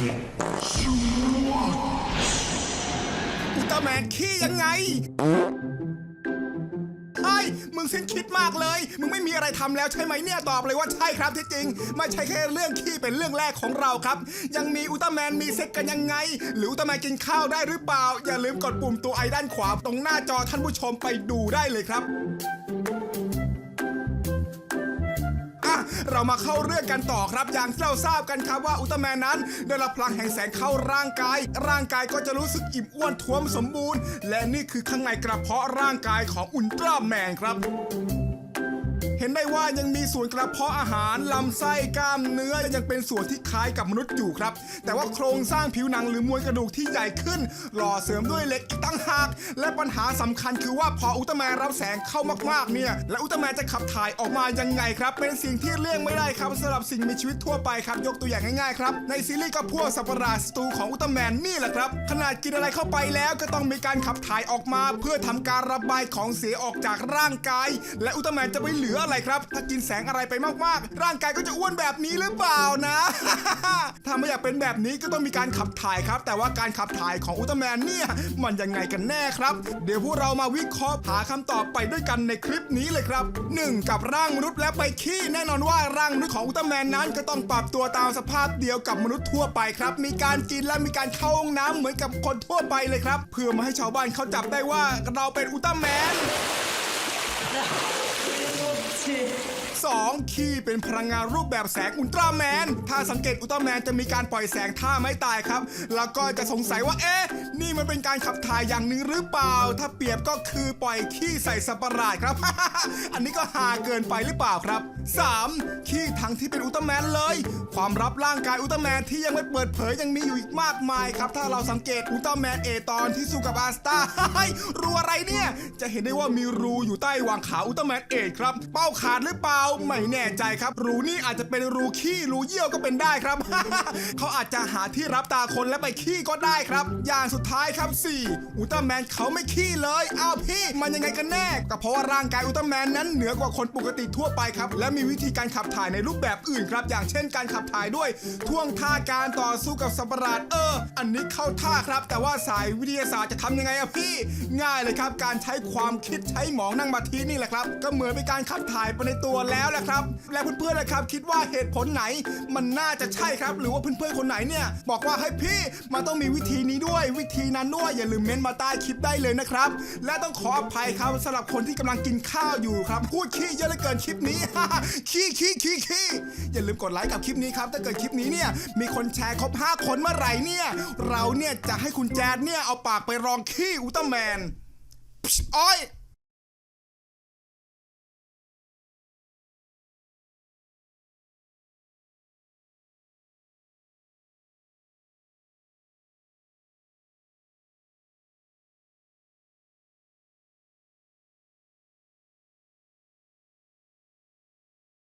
อุลตร้าแมนขี้ยังไงไอ้ยมึงเส้นคิดมากเลย มึงไม่มีอะไรทำแล้วใช่ไหมเนี่ยตอบเลยว่าใช่ครับที่จริง ไม่ใช่แค่เรื่องขี้เป็นเรื่องแรกของเราครับ ยังมีอุลตร้าแมนมีเซ็กกันยังไง หรืออุลตร้าแมนกินข้าวได้หรือเปล่า อย่าลืมกดปุ่มตัวไอด้านขวาตรงหน้าจอท่านผู้ชมไปดูได้เลยครับ เรามาเข้าเรื่องกันต่อครับ อย่างที่เราทราบกันครับว่าอุลตร้าแมนนั้น ได้รับพลังแห่งแสงเข้าร่างกาย ร่างกายก็จะรู้สึกอิ่มอ้วนท้วมสมบูรณ์ และนี่คือข้างในกระเพาะร่างกายของอุลตร้าแมนครับ เห็นได้ว่ายังมีส่วนกระเพาะอาหารลำไส้กล้ามเนื้อยังเป็นส่วนที่คล้ายกับมนุษย์อยู่ครับ แต่ว่าโครงสร้างผิวหนังหรือมวลกระดูกที่ใหญ่ขึ้น หล่อเสริมด้วยเหล็กอีกตั้งหาก และปัญหาสำคัญคือว่าพออุลตร้าแมนรับแสงเข้ามากๆเนี่ย และอุลตร้าแมนจะขับถ่ายออกมายังไงครับ เป็นสิ่งที่เลี่ยงไม่ได้ครับสำหรับสิ่งมีชีวิตทั่วไปครับ ยกตัวอย่างง่ายๆครับ ในซีรีส์ก็พวกสัตว์ประหลาดศัตรูของอุลตร้าแมนนี่แหละครับ ขนาดกินอะไรเข้าไปแล้วก็ต้องมีการขับถ่ายออกมา เพื่อทำการระบายของเสียออกจากร่างกาย และอุลตร้าแมนจะไปเหลืออะไรครับ ถ้ากินแสงอะไรไปมากๆ ร่างกายก็จะอ้วนแบบนี้หรือเปล่านะ ถ้าไม่อยากเป็นแบบนี้ก็ต้องมีการขับถ่ายครับ แต่ว่าการขับถ่ายของอุลตร้าแมนเนี่ยมันยังไงกันแน่ครับ เดี๋ยวพวกเรามาวิเคราะห์หาคำตอบไปด้วยกันในคลิปนี้เลยครับ 1. กับร่างมนุษย์และไปขี้แน่นอนว่าร่างมนุษย์ของอุลตร้าแมนนั้น ก็ต้องปรับตัวตามสภาพเดียวกับมนุษย์ทั่วไปครับ มีการกินและมีการเข้าห้องน้ำเหมือนกับคนทั่วไปเลยครับ เพื่อมาให้ชาวบ้านเขาจับได้ว่าเราเป็นอุลตร้าแมน 2. ขี้เป็นพลังงานรูปแบบแสงอุลตร้าแมน ถ้าสังเกตอุลตร้าแมนจะมีการปล่อยแสงท่าไม้ตายครับ แล้วก็จะสงสัยว่าเอ๊ะ นี่มันเป็นการขับถ่ายอย่างหนึ่งหรือเปล่า ถ้าเปรียบก็คือปล่อยขี้ใส่สัประหลาดครับ อันนี้ก็หาเกินไปหรือเปล่าครับ 3. ขี้ทั้งที่เป็นอุลตร้าแมนเลย ความลับร่างกายอุลตร้าแมนที่ยังไม่เปิดเผยยังมีอยู่อีกมากมายครับ ถ้าเราสังเกตอุลตร้าแมนเอตอนที่สู้กับอาสตารูอะไรเนี่ย จะเห็นได้ว่ามีรูอยู่ใต้วางขาอุลตร้าแมนเอครับ เป้าขาดหรือเปล่าไม่แน่ใจครับ รูนี่อาจจะเป็นรูขี้รูเยี่ยวก็เป็นได้ครับ เขาอาจจะหาที่รับตาคนและไปขี้ก็ได้ครับ อย่างสุดท้ายครับ 4. อุลตร้าแมนเขาไม่ขี้เลยอ้าวพี่มันยังไงกันแน่ก็เพราะว่าร่างกายอุลตร้าแมนนั้นเหนือกว่าคนปกติทั่วไปครับ และมีวิธีการขับถ่ายในรูปแบบอื่นครับ อย่างเช่นการขับถ่ายด้วยท่วงท่าการต่อสู้กับสัตว์ประหลาดเออ อันนี้เข้าท่าครับ แต่ว่าสายวิทยาศาสตร์จะทำยังไงอะพี่ ง่ายเลยครับ การใช้ความคิดใช้หมองนั่งมาทีนี่แหละครับ ก็เหมือนเป็นการขับถ่ายไปในตัวแล้วแหละครับ และเพื่อนๆนะครับ คิดว่าเหตุผลไหน มันน่าจะใช่ครับ หรือว่าเพื่อนๆคนไหนเนี่ย บอกว่าให้พี่มันต้องมีวิธีนี้ด้วย วิธีนั้นด้วยอย่าลืมเม้นมาใต้คลิปได้เลยนะครับ และต้องขออภัยครับสำหรับคนที่กำลังกินข้าวอยู่ครับพูดขี้เยอะเหลือเกินคลิปนี้ขี้ขี้ขี้ขี้อย่าลืมกดไลค์กับคลิปนี้ครับถ้าเกิดคลิปนี้เนี่ยมีคนแชร์ครบ5คนเมื่อไหร่เนี่ย เราเนี่ยจะให้คุณแจดเนี่ยเอาปากไปรองขี้อุลตร้าแมนอ้อย